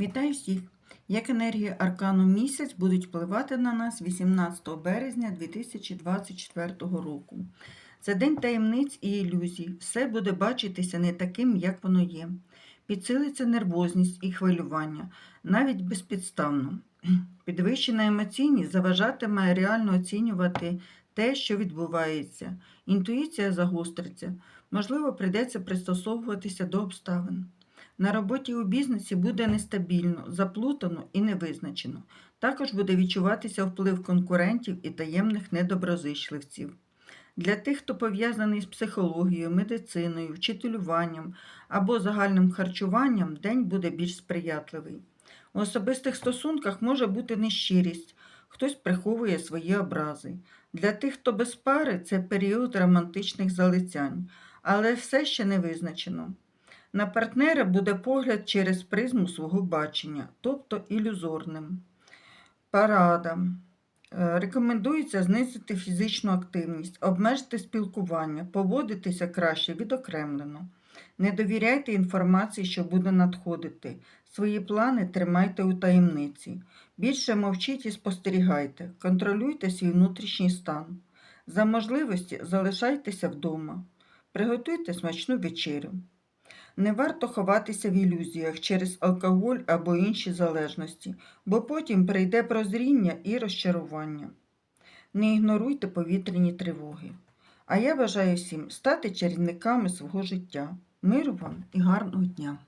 Вітаю всіх! Як енергії аркану місяць будуть впливати на нас 18 березня 2024 року. Це день таємниць і ілюзій. Все буде бачитися не таким, як воно є. Підсилиться нервозність і хвилювання, навіть безпідставно. Підвищена емоційність заважатиме реально оцінювати те, що відбувається. Інтуїція загостриться, можливо, прийдеться пристосовуватися до обставин. На роботі у бізнесі буде нестабільно, заплутано і невизначено. Також буде відчуватися вплив конкурентів і таємних недоброзичливців. Для тих, хто пов'язаний з психологією, медициною, вчителюванням або загальним харчуванням, день буде більш сприятливий. У особистих стосунках може бути нещирість, хтось приховує свої образи. Для тих, хто без пари, це період романтичних залицянь, але все ще не визначено. На партнера буде погляд через призму свого бачення, тобто ілюзорним. Парада. Е, Рекомендується знизити фізичну активність, обмежити спілкування, поводитися краще відокремлено. Не довіряйте інформації, що буде надходити. Свої плани тримайте у таємниці. Більше мовчіть і спостерігайте, контролюйте свій внутрішній стан. За можливості залишайтеся вдома. Приготуйте смачну вечерю. Не варто ховатися в ілюзіях через алкоголь або інші залежності, бо потім прийде прозріння і розчарування. Не ігноруйте повітряні тривоги. А я бажаю всім стати чарівниками свого життя. Миру вам і гарного дня!